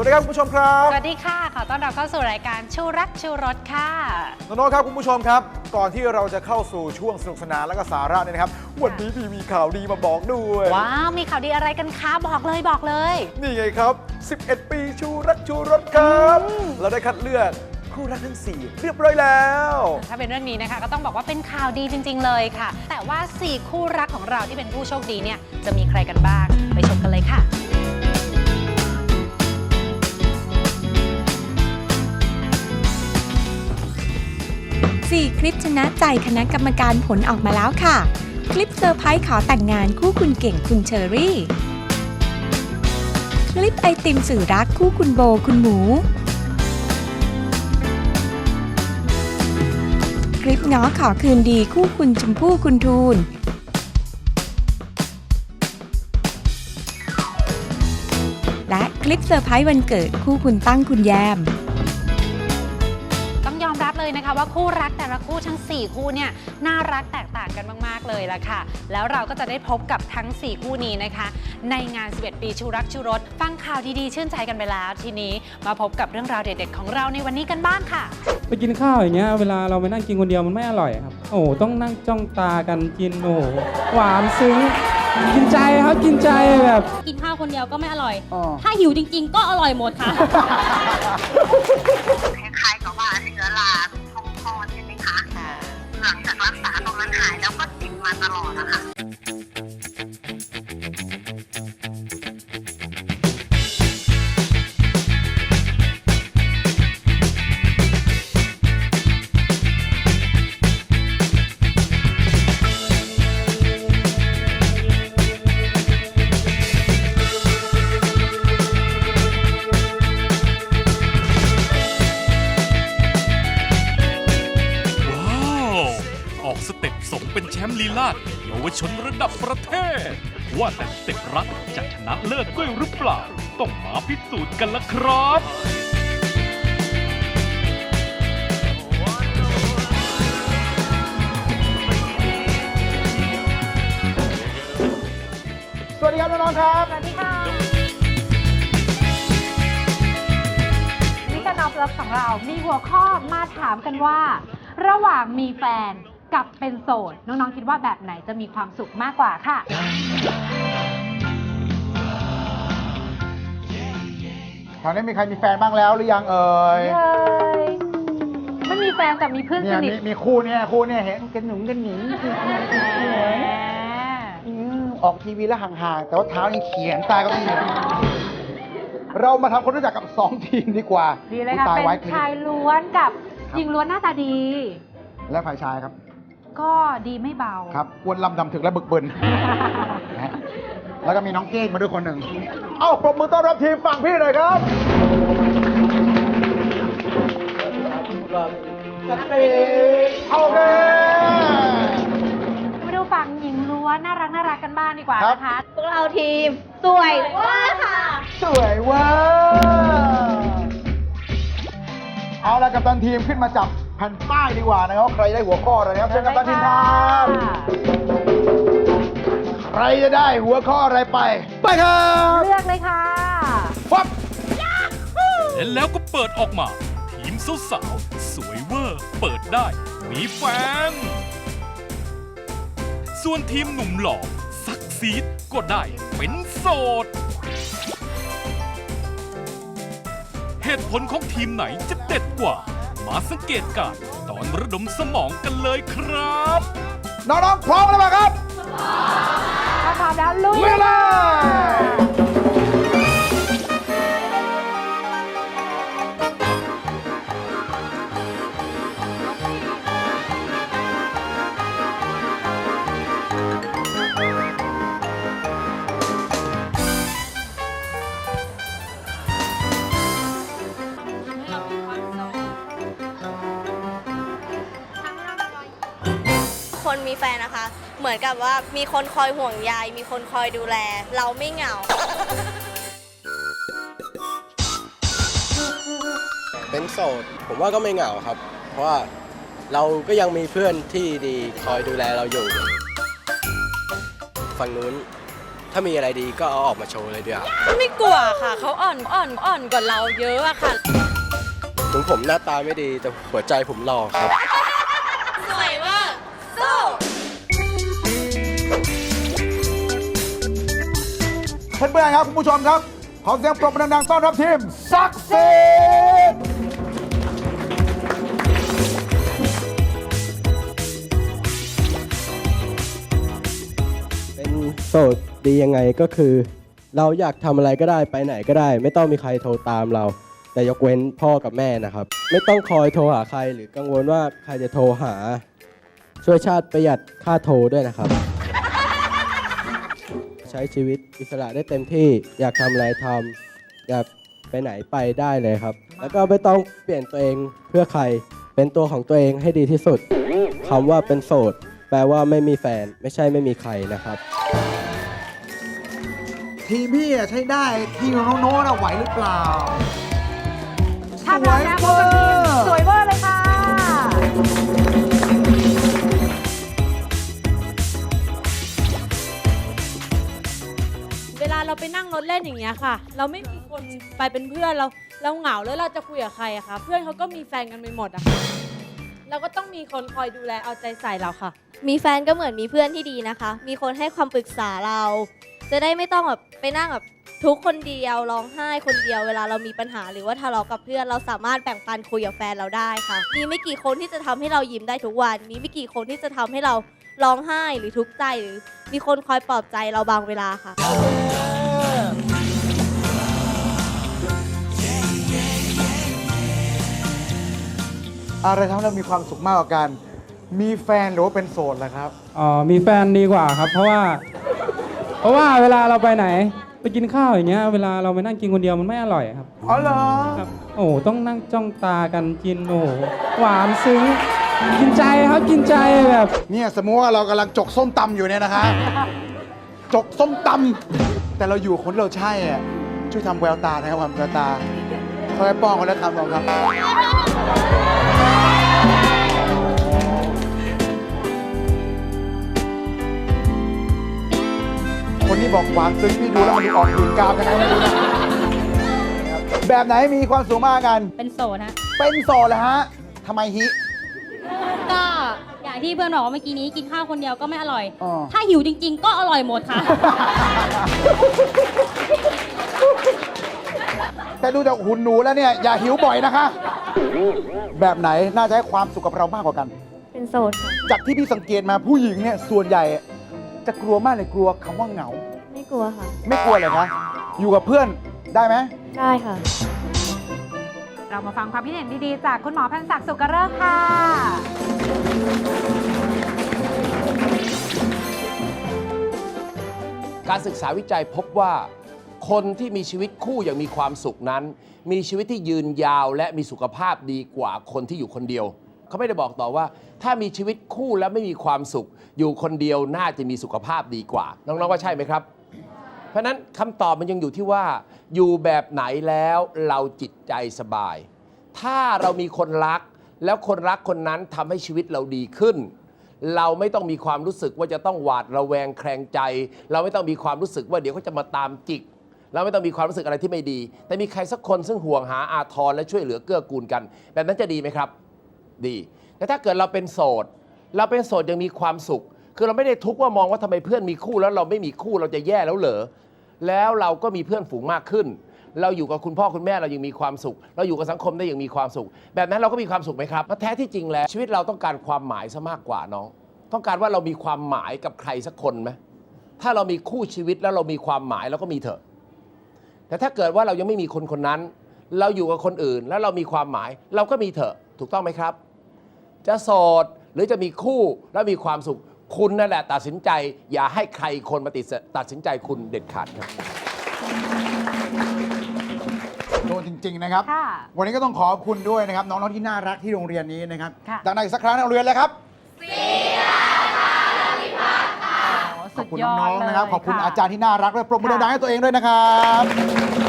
วัสดีครับคุณผู้ชมครับสวัสดีค่ะ ขอต้อนรับเข้าสู่รายการชูรักชูรสค่ะน้องๆครับคุณผู้ชมครับ ก่อนที่เราจะเข้าสู่ช่วงสนุกสนานและก็สาระเนี่ยนะครับ วันนี้พี่มีข่าวดีมาบอกด้วย ว้าว มีข่าวดีอะไรกันคะบอกเลยบอกเลย นี่ไงครับ 11 ปีชูรักชูรสครับ เราได้คัดเลือกคู่รักทั้ง4เรียบร้อยแล้ว ถ้าเป็นเรื่องนี้นะคะ ก็ต้องบอกว่าเป็นข่าวดีจริง ๆ เลยค่ะ แต่ว่า 4 คู่รักของเราที่เป็นผู้โชคดีเนี่ยจะมีใครกันบ้างไปชมกันเลยค่ะ 4 คลิปชนะใจคณะกรรมการผลออกมาแล้วค่ะ คลิปเซอร์ไพรส์ขอแต่งงานคู่คุณเก่งคุณเชอรี่ คลิปไอติมสื่อรักคู่คุณโบคุณหมู คลิปง้อขอคืนดีคู่คุณชมพู่คุณทูนและคลิปเซอร์ไพรส์วันเกิดคู่คุณตั้งคุณแยม นะคะว่าคู่รักแต่ละคู่ทั้ง 4 คู่เนี่ยน่ารักแตกต่างกันมาก ๆ เลยละค่ะ แล้วเราก็จะได้พบกับทั้ง 4 คู่นี้นะคะ ในงาน 11 ปีชูรักชูรส ฟังข่าวดีๆ ชื่นใจกันไปแล้ว ทีนี้มาพบกับเรื่องราวเด็ดๆ ของเราในวันนี้กันบ้างค่ะ ไปกินข้าวอย่างเงี้ยเวลาเราไปนั่งกินคนเดียวมันไม่อร่อยครับ โอ้โหต้องนั่งจ้องตากันกินโอ้โหหวานซึ้งกินใจครับกินใจแบบ กินข้าวคนเดียวก็ไม่อร่อย ถ้าหิวจริง ๆ ก็อร่อยหมดค่ะ กันละครับสวัสดีครับน้องๆครับ สวัสดีค่ะนี่การนอบรับของเรา มีหัวข้อมาถามกันว่า ระหว่างมีแฟนกับเป็นโสด น้องๆคิดว่าแบบไหนจะมีความสุขมากกว่าค่ะ แถวนี้มีใครมีแฟนบ้างแล้วหรือยังเอ่ยเย้ยไม่มีแฟนแต่มีเพื่อนสเนี่ยนิมีทมีคู่เนี่ยคู่เนี่ยเห็นกันหนุ่มกันหนิงแหมอืมออกทีวีแล้วห่างๆ แต่ว่าเท้ายังเขียนตายก็มีเรามาทำคนรู้จักกับ 2 ทีมดีกว่าดีเลยค่ะ ตายเป็นไว้ชายล้วนกับหญิงล้วนหน้าตาดี และฝ่ายชายครับ ก็ดีไม่เบา ครับอ้วนลำดำถึกและบึกบึนนะฮะ แล้วก็มีน้องเก้งมาด้วยคนหนึ่ง เอ้าปรบมือต้อนรับทีมฝั่งพี่หน่อยครับสตีโอเค มาดูฝั่งหญิงล้วนน่ารักน่ารักกันบ้างดีกว่าครับ นะคะพวกเราทีม สวยว่าค่ะ สวยเว้ยเอาละกัปตันทีมขึ้นมาจับแผ่นป้ายดีกว่านะครับว่าใครได้หัวข้ออะไรนะครับเชิญกัปตันทีมครับ ใครจะได้หัวข้ออะไรไป ไปครับเลือกเลยค่ะฟับและแล้วก็เปิดออกมา ทีมสาวๆสวยเวอร์ เปิดได้ มีแฟน ส่วนทีมหนุ่มหล่อซักซีดก็ได้เป็นโสด เหตุผลของทีมไหนจะเด็ดกว่า มาสังเกตการณ์ตอนระดมสมองกันเลยครับ น้องๆพร้อมแล้วเปล่าครับถ้าพร้ อมแล้วลุยเวลา เหมือนกับว่ามีคนคอยห่วงใยมีคนคอยดูแล เราไม่เหงา เป็นโสดผมว่าก็ไม่เหงาครับ เพราะว่าเราก็ยังมีเพื่อนที่ดีคอยดูแลเราอยู่ ฝั่งนู้นถ้ามีอะไรดีก็เอาออกมาโชว์เลยดีกว่าไม่กลัวค่ะเขาอ่อนอ่อนอ่อนกว่าเราเยอะอะค่ะ ถึงผมหน้าตาไม่ดีแต่หัวใจผมหล่อครับ เพื่อนๆครับคุณผู้ชมครับ ขอเสียงปรบมือดังๆต้อนรับทีมซักซีดเป็นโสดดียังไงก็คือ เราอยากทำอะไรก็ได้ไปไหนก็ได้ ไม่ต้องมีใครโทรตามเรา แต่ยกเว้นพ่อกับแม่นะครับ ไม่ต้องคอยโทรหาใครหรือกังวลว่าใครจะโทรหา ช่วยชาติประหยัดค่าโทรด้วยนะครับ ใช้ชีวิตอิสระได้เต็มที่ อยากทำอะไรทำอยากไปไหนไปได้เลยครับ แล้วก็ไม่ต้องเปลี่ยนตัวเองเพื่อใคร เป็นตัวของตัวเองให้ดีที่สุดคำว่าเป็นโสด แปลว่าไม่มีแฟนไม่ใช่ไม่มีใครนะครับ ทีมพี่อะใช้ได้ทีมของน้องโน้ตอะไหวหรือเปล่า ถ้าพร้อมแล้วพบกับทีมสวยเวอร์เลยค่ะ เวลาเราไปนั่งรถเล่นอย่างเงี้ยค่ะ เราไม่มีคนไปเป็นเพื่อนเราเราเหงาแล้วเราจะคุยกับใครอะคะเพื่อนเขาก็มีแฟนกันไปหมดอะค่ะเราก็ต้องมีคนคอยดูแลเอาใจใส่เราค่ะ มีแฟนก็เหมือนมีเพื่อนที่ดีนะคะ มีคนให้ความปรึกษาเรา จะได้ไม่ต้องแบบไปนั่งแบบทุกคนเดียวร้องไห้คนเดียวเวลาเรามีปัญหาหรือว่าทะเลาะกับเพื่อนเราสามารถแบ่งปันคุยกับแฟนเราได้ค่ะ มีไม่กี่คนที่จะทำให้เรายิ้มได้ทุกวัน มีไม่กี่คนที่จะทำให้เราร้องไห้หรือทุกข์ใจหรือมีคนคอยปลอบใจเราบางเวลาค่ะ อะไรทำให้เรามีความสุขมากกว่ากัน มีแฟนหรือว่าเป็นโสดล่ะครับ อ๋อมีแฟนดีกว่าครับ เพราะว่า เพราะว่าเวลาเราไปไหน ไปกินข้าวอย่างเงี้ย เวลาเราไปนั่งกินคนเดียวมันไม่อร่อยครับอ๋อเหรอ ครับ โอ้โหต้องนั่งจ้องตากันกินโอ้โหหวานซึ้งกินใจครับกินใจแบบ เนี่ยสมมติว่าเรากำลังจกส้มตำอยู่เนี่ยนะคะ จกส้มตำแต่เราอยู่กับคนที่เราใช่อะช่วยทำแววตานะครับทำแววตาค่อยๆป้องคนละคำสองคำ คนที่บอกหวานซึ้งพี่ดูแล้วมันดูออกหืนกามยังไงไม่รู้นะแบบไหนมีความสูงมากกัน เป็นโสดฮะ เป็นโสดเหรอฮะทำไมฮิ ก็อย่างที่เพื่อนบอกว่าเมื่อกี้นี้กินข้าวคนเดียวก็ไม่อร่อย อ๋อ ถ้าหิวจริง ๆ ก็อร่อยหมดค่ะ แต่ดูจากหุ่นหนูแล้วเนี่ยอย่าหิวบ่อยนะคะ แบบไหนน่าจะให้ความสุขกับเรามากกว่ากัน เป็นโสดค่ะจากที่พี่สังเกตมาผู้หญิงเนี่ยส่วนใหญ่ จะกลัวมากเลยกลัวคำว่าเหงา ไม่กลัวค่ะ ไม่กลัวเลยคะอยู่กับเพื่อนได้ไหมได้ค่ะ เรามาฟังความคิดเห็นดีๆ จากคุณหมอพันศักดิ์สุกเริกษ์ค่ะ การศึกษาวิจัยพบว่า คนที่มีชีวิตคู่อย่างมีความสุขนั้น มีชีวิตที่ยืนยาวและมีสุขภาพดีกว่าคนที่อยู่คนเดียว เขาไม่ได้บอกต่อว่า ถ้ามีชีวิตคู่แล้วไม่มีความสุข อยู่คนเดียวน่าจะมีสุขภาพดีกว่า น้องๆว่าใช่ไหมครับ เพราะนั้นคำตอบมันยังอยู่ที่ว่า อยู่แบบไหนแล้วเราจิตใจสบาย ถ้าเรามีคนรัก แล้วคนรักคนนั้นทำให้ชีวิตเราดีขึ้นเราไม่ต้องมีความรู้สึกว่าจะต้องหวาดระแวงแคลงใจ เราไม่ต้องมีความรู้สึกว่าเดี๋ยวเขาจะมาตามจิก เราไม่ต้องมีความรู้สึกอะไรที่ไม่ดี แต่มีใครสักคนซึ่งห่วงหาอาทรและช่วยเหลือเกื้อกูลกัน แบบนั้นจะดีไหมครับ ดีแต่ถ้าเกิดเราเป็นโสด เราเป็นโสดยังมีความสุข คือเราไม่ได้ทุกข์ว่ามองว่าทำไมเพื่อนมีคู่แล้วเราไม่มีคู่เราจะแย่แล้วเหรอแล้วเราก็มีเพื่อนฝูงมากขึ้น เราอยู่กับคุณพ่อคุณแม่เรายังมีความสุข เราอยู่กับสังคมได้ยังมีความสุข แบบนั้นเราก็มีความสุขไหมครับเพราะแท้ที่จริงแล้ว ชีวิตเราต้องการความหมายซะมากกว่าน้อง ต้องการว่าเรามีความหมายกับใครสักคนไหมถ้าเรามีคู่ชีวิตแล้วเรามีความหมายเราก็มีเถอะ แต่ถ้าเกิดว่าเรายังไม่มีคนคนนั้น เราอยู่กับคนอื่นแล้วเรามีความหมาย เราก็มีเถอะถูกต้องไหมครับ จะโสดหรือจะมีคู่แล้วมีความสุข คุณนั่นแหละตัดสินใจ อย่าให้ใครคนมาติดสตัดสินใจคุณเด็ดขาดครับโดนจริง ๆ นะครับ ค่ะวันนี้ก็ต้องขอบคุณด้วยนะครับ น้องๆที่น่ารักที่โรงเรียนนี้นะครับค่ะ ดังนั้นอีกสักครั้งในโรงเรียนเลยครับ โอ้ขสุอบดคุณยอดน้องๆนะครับ เลยขอบคุณะอาจารย์ที่น่ารักด้วยปรบมือค่ะดังๆให้ตัวเองด้วยนะครับ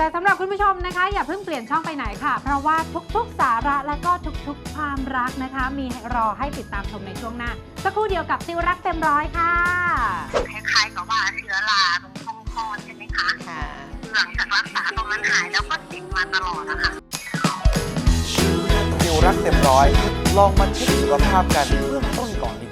แต่สำหรับคุณผู้ชมนะคะ อย่าเพิ่งเปลี่ยนช่องไปไหนค่ะ เพราะว่าทุกๆ สาระและก็ทุกๆ ความรักนะคะ มีรอให้ติดตามชมในช่วงหน้า สักครู่เดียวกับซิลรักเต็มร้อยค่ะ คล้ายๆกับว่าเชื้อราตรงช่องคลอดใช่ไหมคะหลังจากรักษาตรงนั้นหายแล้วก็ติดมาตลอดนะคะซิลรักเต็มร้อย ลองมาเช็คสุขภาพกันเบื้องต้น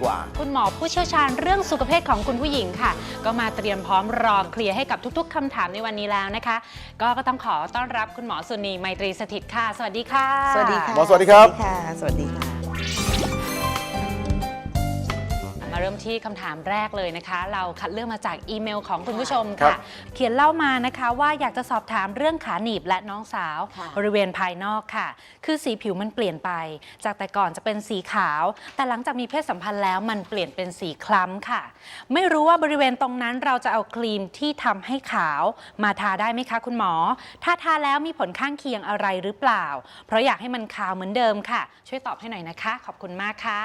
ก่อนดีกว่า คุณหมอผู้เชี่ยวชาญเรื่องสุขภาพของคุณผู้หญิงค่ะ ก็มาเตรียมพร้อมรอเคลียร์ให้กับทุก ๆคำถามในวันนี้แล้วนะคะ ก็ก็ต้องขอต้อนรับคุณหมอสุนีไมตรีสถิตค่ะ สวัสดีค่ะ สวัสดีค่ะหมอสวัสดีครับค่ะ สวัสดีค่ะ เริ่มที่คำถามแรกเลยนะคะ เราคัดเลือกมาจากอีเมลของคุณผู้ชมครัค่ะบเขียนเล่ามานะคะว่าอยากจะสอบถามเรื่องขาหนีบและน้องสาวค่ะบริเวณภายนอกค่ะ คือสีผิวมันเปลี่ยนไป จากแต่ก่อนจะเป็นสีขาว แต่หลังจากมีเพศสัมพันธ์แล้วมันเปลี่ยนเป็นสีคล้ำค่ะ ไม่รู้ว่าบริเวณตรงนั้นเราจะเอาครีมที่ทำให้ขาวมาทาได้ไหมคะคุณหมอ ถ้าทาแล้วมีผลข้างเคียงอะไรหรือเปล่า เพราะอยากให้มันขาวเหมือนเดิมค่ะ ช่วยตอบให้หน่อยนะคะ ขอบคุณมากค่ะ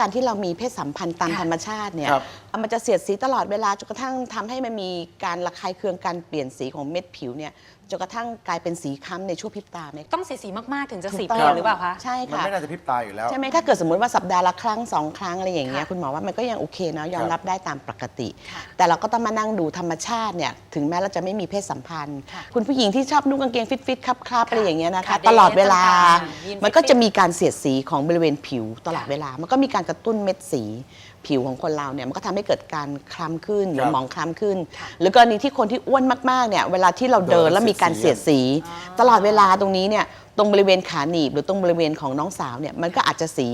การที่เรามีเพศสัมพันธ์ตามค่ะธรรมชาติเนี่ยครับมันจะเสียดสีตลอดเวลาจนกระทั่งทำให้มันมีการระคายเคืองการเปลี่ยนสีของเม็ดผิวเนี่ย จนกระทั่งกลายเป็นสีคล้ำในช่วงพริบตาไหม ต้องสีสีมากๆ ถึงจะสีถูกต้เปลี่ยนหรือเปล่าคะ ใช่มันค่ะ ไม่น่าจะพริบตาอยู่แล้ว ใช่ไหมถ้าเกิดสมมติว่าสัปดาห์ละครั้งสองครั้งอะไรอย่างเงี้ยค่ะคุณหมอว่ามันก็ยังโอเคเนาะยอมครับรับได้ตามปกติ ค่ะแต่เราก็ต้องมานั่งดูธรรมชาติเนี่ยถึงแม้เราจะไม่มีเพศสัมพันธ์ ค่ะคุณผู้หญิงที่ชอบนุ่งกางเกงฟิตๆครับๆอะไรอย่างเงี้ยนะคะ ค่ะตลอดเวลาเดรสต่างๆยีนมันก็ฟิตๆจะมีการเสียดสีของบริเวณผิวตลอดค่ะ เวลา มันก็มีการกระตุ้นเม็ดสีผิวของคนเราเนี่ยมันก็ทำให้เกิดการคล้ำขึ้นหรือครับ หมองคล้ำขึ้นค่ะหรือกรณีที่คนที่อ้วนมากๆเนี่ยเวลาที่เราเดินเดินแล้วมีการเสีเสียยดดสีสี ตลอดเวลาตรงนี้เนี่ยตรงบริเวณขาหนีบหรือตรงบริเวณของน้องสาวเนี่ยมันก็อาจจะสี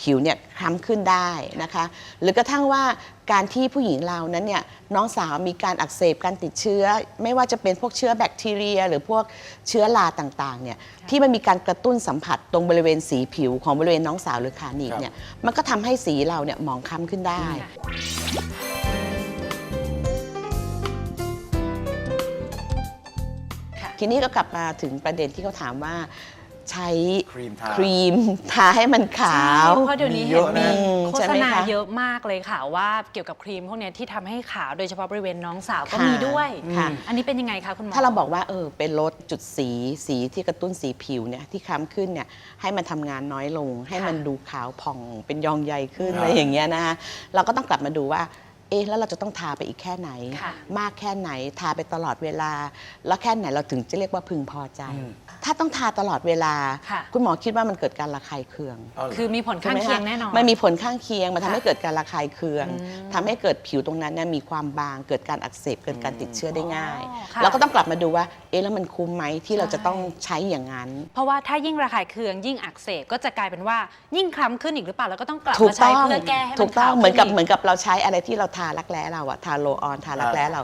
ผิวเนี่ยคล้ำขึ้นได้นะคะ หรือกระทั่งว่าการที่ผู้หญิงเรานั้นเนี่ยน้องสาวมีการอักเสบการติดเชื้อ ไม่ว่าจะเป็นพวกเชื้อแบคทีเรีย หรือพวกเชื้อราต่างๆเนี่ยที่มันมีการกระตุ้นสัมผัสตรงบริเวณสีผิวของบริเวณน้องสาวหรือขาหนีบเนี่ยมันก็ทำให้สีเราเนี่ยหมองคล้ำขึ้นได้ ทีนี้ก็กลับมาถึงประเด็นที่เขาถามว่า ใช้ครีมทา ครีมทาให้มันขาว ใช่เพราะเดี๋ยวนี้มีเยเห็นอะมีนะ โฆใช่ษไหมณาคะเยอะมากเลยค่ะว่าเกี่ยวกับครีมพวกเนี้ยที่ทำให้ขาวโดยเฉพาะบริเวณน้องสาวก็ค่ะมีด้วย ค่ะ อันนี้เป็นยังไงคะคุณหมอ ถ้าเราบอกว่าเออเป็นลดจุดสีสีที่กระตุ้นสีผิวเนี่ยที่คล้ำขึ้นเนี่ยให้มันทำงานน้อยลง ให้มันดูขาวผ่องเป็นยองใยขึ้นครับ อะไรอย่างเงี้ยนะคะเราก็ต้องกลับมาดูว่า เอ๊ะแล้วเราจะต้องทาไปอีกแค่ไหน ค่ะมากแค่ไหนทาไปตลอดเวลา แล้วแค่ไหนเราถึงจะเรียกว่าพึงพอใจถ้าต้องทาตลอดเวลา ค่ะ คุณหมอคิดว่ามันเกิดการระคายเคืองเอาเหรอ คือมีผลข้างเคียงแน่นอน มันมีผลข้างเคียงมันทำค่ะให้เกิดการระคายเคืองอืมทำให้เกิดผิวตรงนั้นเนี่ยมีความบาง เกิดการอักเสบเกิดการติดเชื้อได้ง่าย อ๋อค่ะเราก็ต้องกลับมาดูว่าเอ๊ะแล้วมันคุ้มไหมที่เราใช่จะต้องใช้อย่างนั้น เพราะว่าถ้ายิ่งระคายเคืองยิ่งอักเสบก็จะกลายเป็นว่ายิ่งคล้ำขึ้นอีกหรือเปล่าแล้วก็ต้องกลับถูกมาใช้ต้องเพื่อแก้ให้มันถูกต้องขาวเหมือนกับขึ้เหมือนกับเราใช้อะไรที่เราทารักแร้เราอะทาโลออนทารักแร้เรา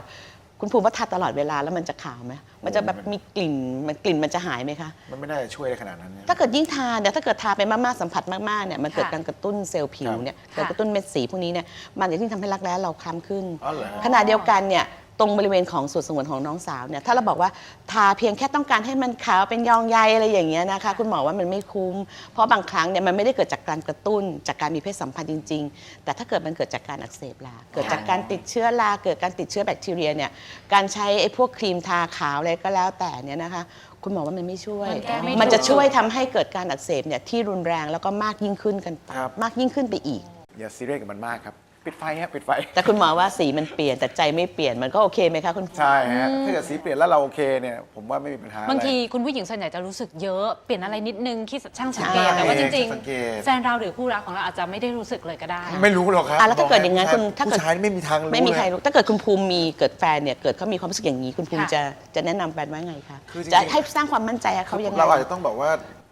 คุณภูมิว่าทาตลอดเวลาแล้วมันจะขาวไหมมันจะแบบมีกลิ่นมันกลิ่นมันจะหายไหมคะ มันไม่น่าจะช่วยได้ขนาดนั้นเนี่ย ถ้าเกิดยิ่งทาเนี่ยถ้าเกิดทาไปมากๆสัมผัสมากๆเนี่ยมันเกิดการกระตุ้นเซลล์ผิวเนี่ยค่ะเกิดกระตุ้นเม็ดสีพวกนี้เนี่ยมันจะยิ่งทำให้รักแร้เราคล้ำขึ้น อ๋อเหรอ ขณะเดียวกันเนี่ย ตรงบริเวณของส่วนสงวนของน้องสาวเนี่ยถ้าเราบอกว่าทาเพียงแค่ต้องการให้มันขาวเป็นยองใยอะไรอย่างเงี้ยนะคะ คุณหมอว่ามันไม่คุ้ม เพราะบางครั้งเนี่ยมันไม่ได้เกิดจากการกระตุ้นจากการมีเพศสัมพันธ์จริง ๆ แต่ถ้าเกิดมันเกิดจากการอักเสบลาเกิดจากการติดเชื้อราเกิดการติดเชื้อแบคทีเรียเนี่ยการใช้ไอ้พวกครีมทาขาวอะไรก็แล้วแต่เนี่ยนะคะ คุณหมอว่ามันไม่ช่วย มันแก้ไม่มันจะถูก ช่วยทำให้เกิดการอักเสบเนี่ยที่รุนแรงแล้วก็มากยิ่งขึ้นกันครับ มากยิ่งขึ้นไปอีก อย่าซีเรียสกับมันมากครับ ปิดไฟฮะปิดไฟ แต่คุณหมอว่าสีมันเปลี่ยนแต่ใจไม่เปลี่ยนมันก็โอเคไหมคะคุณใช่ฮะถ้าเกิดสีเปลี่ยนแล้วเราโอเคเนี่ย ผมว่าไม่มีปัญหาอะไร บางทีคุณผู้หญิงส่วนใหญ่จะรู้สึกเยอะเปลี่ยนอะไรนิดนึงคิดช่างสังเกตใช่แต่ว่าจริง สังเกต ๆ แฟนเราหรือคู่รักของเราอาจจะไม่ได้รู้สึกเลยก็ได้ ไม่รู้หรอกครับอะแล้วถ้าเกิดอย่างนั้นคุณถ้าเกิดผู้ชายนี่ไม่มีทางรู้ไม่มีใครเลย รู้ถ้าเกิดคุณภูมิมีเกิดแฟนเนี่ยเกิดเขามีความรู้สึกอย่างนี้ คุณภูมิค่ะ จะจะแนะนำแฟนว่าไงคะคือจริงๆ จะให้สร้างความมั่นใจให้เขายังไง เราอาจจะต้องบอกว่า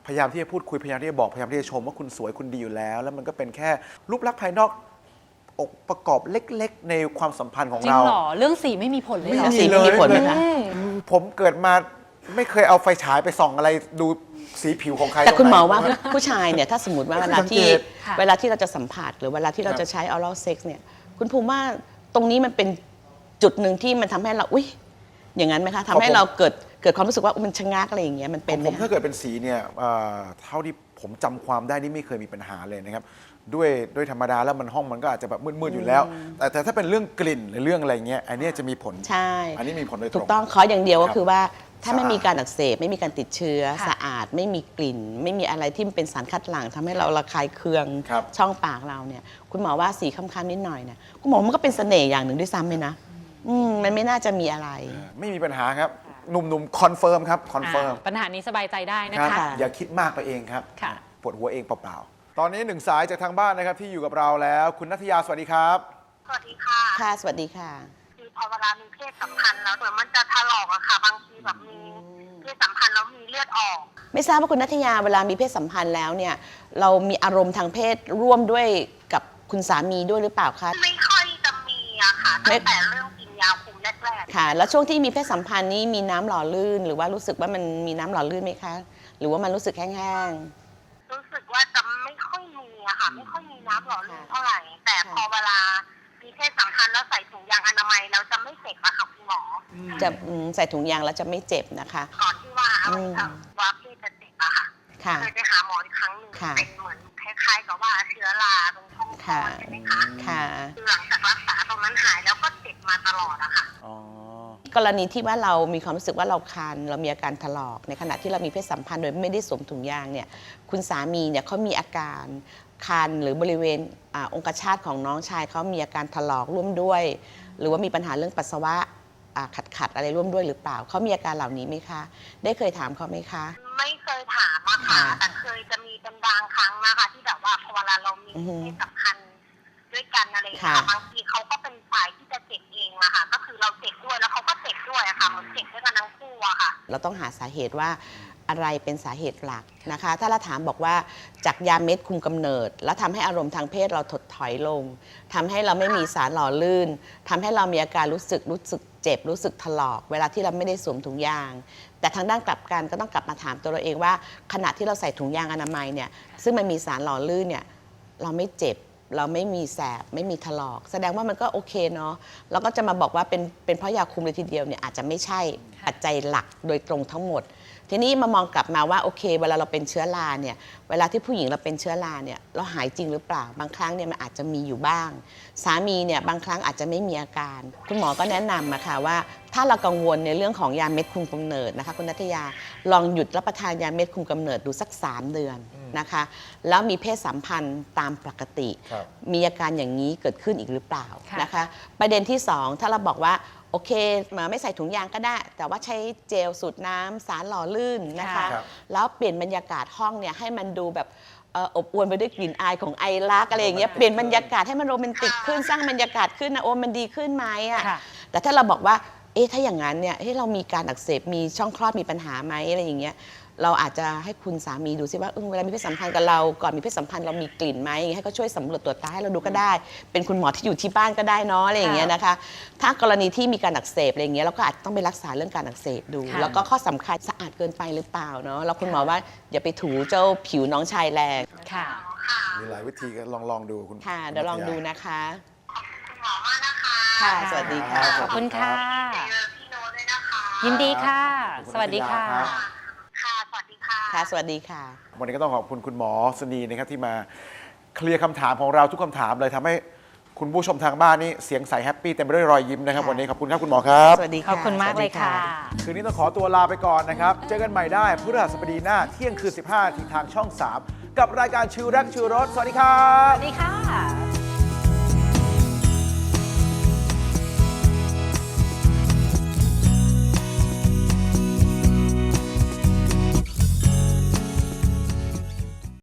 พยายามที่จะพูดคุยพยายามที่จะบอกพยายามที่จะชมว่าคุณสวยคุณดีอยู่แล้ว แล้วมันก็เป็นแค่รูปลักษณ์ภายนอก อกประกอบเล็กๆ ในความสัมพันธ์ของจริงเรา เหรอ เรื่องสีไม่มีผลเลยไม่เหรอมีสีเลไม่มียผลไหมคะ ผมเกิดมาไม่เคยเอาไฟฉายไปส่องอะไรดูสีผิวของใครแต่คุณหมอตรงไหนว่าผู้ชายเนี่ยถ้าสมมติว่าเวลาสังเกที่ตค่ะเวลาที่เราจะสัมผัสหรือเวลาที่เราครับจะใช้ oral sex เนี่ยคุณภูมิว่าตรงนี้มันเป็นจุดหนึ่งที่มันทำให้เราอุ้ยอย่างนั้นไหมคะทำให้เราเกิดเกิดความรู้สึกว่าอุ๊ยมันชะงักอะไรอย่างเงี้ยมันเป็นไหมผมคะ ถ้าเกิดเป็นสีเนี่ยเอ่อเท่าที่ผมจำความได้นี่ไม่เคยมีปัญหาเลยนะครับ ด้วยด้วยธรรมดาแล้วมันห้องมันก็อาจจะแบบมืดๆอยู่แล้ว แต่แต่ถ้าเป็นเรื่องกลิ่นหรือเรื่องอะไรเงี้ยอันเนี้ยจะมีผลใช่ อันนี้มีผลโดยตถูรกงต้องขออย่างเดียวก็ครับคือว่าถ้าไม่สะอาดมีการอักเสบไม่มีการติดเชื้อค่ะ สะอาดไม่มีกลิ่น ไม่มีอะไรที่มันเป็นสารคัดหลั่งทำให้เราระคายเคืองครับ ช่องปากเราเนี่ย คุณหมอว่าสีค้ำๆนิดหน่อยเนี่ยคุณหมอมันก็เป็นเสน่ห์อย่างหนึ่งด้วยซ้ำเลยนะอืมมันไม่น่าจะมีอะไร ไม่มีปัญหาครับหนุ่มๆคอนเฟิร์มครับคอนเฟิร์มอ่าปัญหานี้สบายใจได้นะครัคะ บอย่าคิดมากไปเองครับค่ะ ปวดหัวเองเปล่าๆ ตอนนี้หนึ่งสายจากทางบ้านนะครับที่อยู่กับเราแล้ว คุณนัทยาสวัสดีครับ สวัสดีค่ะ ค่ะ สวัสดีค่ะ คือพอเวลามีเพศสัมพันธ์แล้วเหมือนมันจะถลอกอะค่ะ บางทีแบบมีเพศสัมพันธ์แล้วมีเลือดออก ไม่ทราบว่าคุณนัทยาเวลามีเพศสัมพันธ์แล้วเนี่ย เรามีอารมณ์ทางเพศร่วมด้วยกับคุณสามีด้วยหรือเปล่าคะไม่ค่อยจะมีอะค่ะไม่ตั้งแต่เริ่มกินยาคุมแรกค่ะ แล้วช่วงที่มีเพศสัมพันธ์นี้มีน้ำหล่อลื่น หรือว่ารู้สึกว่ามันมีน้ำหล่อลื่นไหมคะ หรือว่ามันรู้สึกแห้งๆ รู้สึกว่าจะไม่ค่อยมีอะ ค่ะไม่ค่อยมีน้ำหล่อลื่นเท่าไหร่ แต่พอเวลามีเพศสัมพันธ์แล้วใส่ถุงยางอนามัยแล้วจะไม่เจ็บอะค่ะคุณหมอๆจะอืมใส่ถุงยางแล้วจะไม่เจ็บนะคะ ก่อนที่ว่าอวัยวะว่าเพศจะเจ็บอะค่ะค่ะ เคยไปหาหมออีกครั้งหนึ่งค่ะ เป็นเหมือนคล้ายๆกับว่าเชื้อราตรงช่องคลอค่ะ ดใช่ไหมคะค่ะ คือหลังจากรักษาตรงนั้นหายแล้วก็เจ็บมาตลอดอะค่ะ กรณีที่ว่าเรามีความรู้สึกว่าเราคันเรามีอาการถลอก ในขณะที่เรามีเพศสัมพันธ์โดยไม่ได้สวมถุงยางเนี่ยคุณสามีเนี่ยเขามีอาการคันหรือบริเวณอาองคชาตของน้องชายเขามีอาการถลอกร่วมด้วย หรือว่ามีปัญหาเรื่องปัสสาวะขัดขัดๆอะไรร่วมด้วยหรือเปล่าเขามีอาการเหล่านี้ไหมคะ ได้เคยถามเขาไหมคะ ไม่เคยถามอะค่ะค่ะแต่เคยจะมีเป็นบางครั้งนะคะที่แบบว่าพอเวลาเรามีอือฮึเพศสัมพันธ์ ด้วยกันอะไรอย่างเงี้ยค่ะ บางทีเขาก็เป็นฝ่ายที่จะเจ็บเองอะค่ะ ก็คือเราเจ็บด้วยแล้วเขาก็เจ็บด้วยอะค่ะเหมือนเจ็บด้วยกันทั้งคู่อะค่ะ เราต้องหาสาเหตุว่าอะไรเป็นสาเหตุหลักนะคะ ถ้าเราถามบอกว่าจากยาเม็ดคุมกำเนิด แล้วทำให้อารมณ์ทางเพศเราถดถอยลงทำให้เราไม่มีสารหล่อลื่นทำให้เรามีอาการรู้สึกรู้สึกเจ็บรู้สึกถลอก เวลาที่เราไม่ได้สวมถุงยาง แต่ทางด้านกลับกันก็ต้องกลับมาถามตัวเราเองว่า ขณะที่เราใส่ถุงยางอนามัยเนี่ยซึ่งมันมีสารหล่อลื่นเนี่ยเราไม่เจ็บ เราไม่มีแสบไม่มีถลอก แสดงว่ามันก็โอเคเนาะเราก็จะมาบอกว่าเป็นเป็นเพราะยาคุมเลยทีเดียวเนี่ยอาจจะไม่ใช่ปัจจัยหลักโดยตรงทั้งหมด ทีนี้มามองกลับมาว่าโอเค เวลาเราเป็นเชื้อราเนี่ยเวลาที่ผู้หญิงเราเป็นเชื้อราเนี่ยเราหายจริงหรือเปล่า บางครั้งเนี่ยมันอาจจะมีอยู่บ้าง สามีเนี่ยบางครั้งอาจจะไม่มีอาการ คุณหมอก็แนะนำมาค่ะว่า ถ้าเรากังวลในเรื่องของยาเม็ดคุมกำเนิดนะคะคุณนัทยาลองหยุดรับประทานยาเม็ดคุมกำเนิดดูสัก 3 เดือน นะคะ แล้วมีเพศสัมพันธ์ตามปกติ ครับมีอาการอย่างนี้เกิดขึ้นอีกหรือเปล่าค่ะ นะคะ ประเด็นที่ 2 ถ้าเราบอกว่า โอเคมาไม่ใส่ถุงยางก็ได้ แต่ว่าใช้เจลสูตรน้ำสารหล่อลื่นนะคะ ครับ แล้วเปลี่ยนบรรยากาศห้องเนี่ยให้มันดูแบบเอ่ออบอวลไปด้วยกลิ่นอายของไอรักอะไรอย่างเงี้ยเปลี่ยนบรรยากาศให้มันโรแมนติกขึ้นสร้างบรรยากาศขึ้นนะโอ้มันดีขึ้นไหมอะ ค่ะ แต่ถ้าเราบอกว่า เอ๊ะ ถ้าอย่างนั้นเนี่ยเฮ้ยเรามีการอักเสบ มีช่องคลอด มีปัญหาไหมอะไรอย่างเงี้ย เราอาจจะให้คุณสามีดูซิว่าเออเวลามีเพศสัมพันธ์กับเรา ก่อนมีเพศสัมพันธ์เรามีกลิ่นไหมอย่างเงี้ยให้เขาช่วยสำรวจตรวจตาให้เราดูก็ได้ เป็นคุณหมอที่อยู่ที่บ้านก็ได้เนาะอะไรอย่างเงี้ยนะคะ ถ้ากรณีที่มีการอักเสบอะไรอย่างเงี้ยเราก็อาจจะต้องไปรักษาเรื่องการอักเสบดูค่ะแล้วก็ข้อสำคัญสะอาดเกินไปหรือเปล่าเนาะแล้วคุณหมอว่าอย่าไปถูเจ้าผิวน้องชายแรงค่ะมีหลายวิธีก็ลองลองดูคุณค่ะเดี๋ยวลองดูนัทยานะคะคุณหมอมากนะคะค่ะ สวัสดีค่ะขอบคุณค่ะเจอพี่โน้ตด้วยนะคะยินดีค่ะขอบคุณสวัสดีค่ะครับค่ะ สวัสดีค่ะ ค่ะ สวัสดีค่ะ วันนี้ก็ต้องขอบคุณคุณหมอสนีนะครับที่มาเคลียร์คำถามของเราทุกคำถามเลยทำให้คุณผู้ชมทางบ้านนี่เสียงใสแฮปปี้เต็มไปด้วยรอยยิ้มนะครับ ค่ะ วันนี้ขอบคุณครับคุณหมอครับ สวัสดีขค่ะอบคุณมากเลยค่ะ คืนนี้ต้องขอตัวลาไปก่อนนะครับ เจอกันใหม่ได้พฤหัสบดีหน้าเที่ยงคืน 15ที่ทางช่อง 3 กับรายการชิวรักชิวรส สวัสดีครับ สวัสดีค่ะ